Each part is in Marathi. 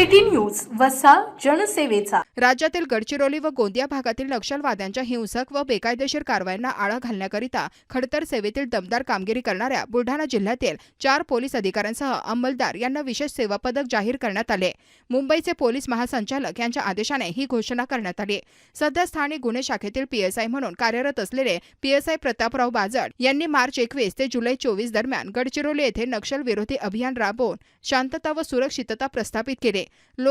City news वसा जनसेवेचा. राज्यातील गडचिरोली व गोंदिया भागातील नक्षलवाद्यांच्या हिंसक व बेकायदेशीर कारवायांना आळा घालण्याकरिता खडतर सेवेतील दमदार कामगिरी करणाऱ्या बुलढाणा जिल्ह्यातील चार पोलीस अधिकाऱ्यांसह अंमलदार यांना विशेष सेवा पदक जाहीर करण्यात आले. मुंबईचे पोलीस महासंचालक यांच्या आदेशाने ही घोषणा करण्यात आली. सध्या स्थानिक गुन्हे शाखेतील पीएसआय म्हणून कार्यरत असलेले पीएसआय प्रतापराव बाजड यांनी मार्च एकवीस ते जुलै चोवीस दरम्यान गडचिरोली येथे नक्षल विरोधी अभियान राबवून शांतता व सुरक्षितता प्रस्थापित केले.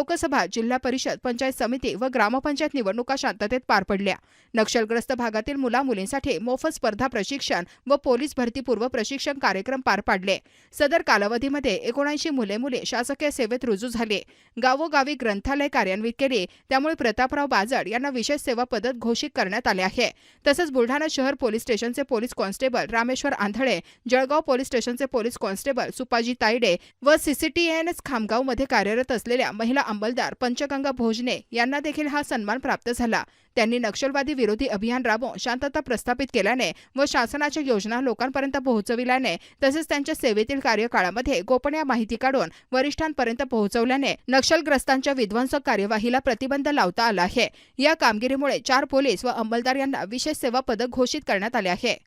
लोकसभा जिल्हा परिषद पंचायत समिती व ग्रामपंचायत निवडणुका शांततेत पार पडल्या. नक्षलग्रस्त भागातील मुला मुलींसाठी मोफत स्पर्धा प्रशिक्षण व पोलीस भरतीपूर्व प्रशिक्षण कार्यक्रम पार पाडले. सदर कालावधीमध्ये एकोणऐंशी मुले मुले शासकीय सेवेत रुजू झाले. गावोगावी ग्रंथालय कार्यान्वित केले. त्यामुळे प्रतापराव बाजड यांना विशेष सेवा पदक घोषित करण्यात आले आहे. तसंच बुलढाणा शहर पोलीस स्टेशनचे police constable Rameshwar Andhale Jalgaon police स्टेशनचे पोलीस कॉन्स्टेबल सुपाजी तायडे व सीसीटीएनएस खामगावमध्ये कार्यरत असलेल्या महिला अंमलदार पंचगंगा भोजने यांना देखील हा सन्मान प्राप्त झाला. त्यांनी नक्षलवादी विरोधी अभियान राबवून शांतता प्रस्थापित केल्याने व शासनाच्या योजना लोकांपर्यंत पोहोचविल्याने तसेच त्यांच्या सेवेतील कार्यकाळामध्ये गोपनीय माहिती काढून वरिष्ठांपर्यंत पोहोचवल्याने नक्षलग्रस्तांच्या विध्वंसक कार्यवाहीला प्रतिबंध लावता आला आहे. या कामगिरीमुळे चार पोलीस व अंमलदार यांना विशेष सेवा पदक घोषित करण्यात आले आहे.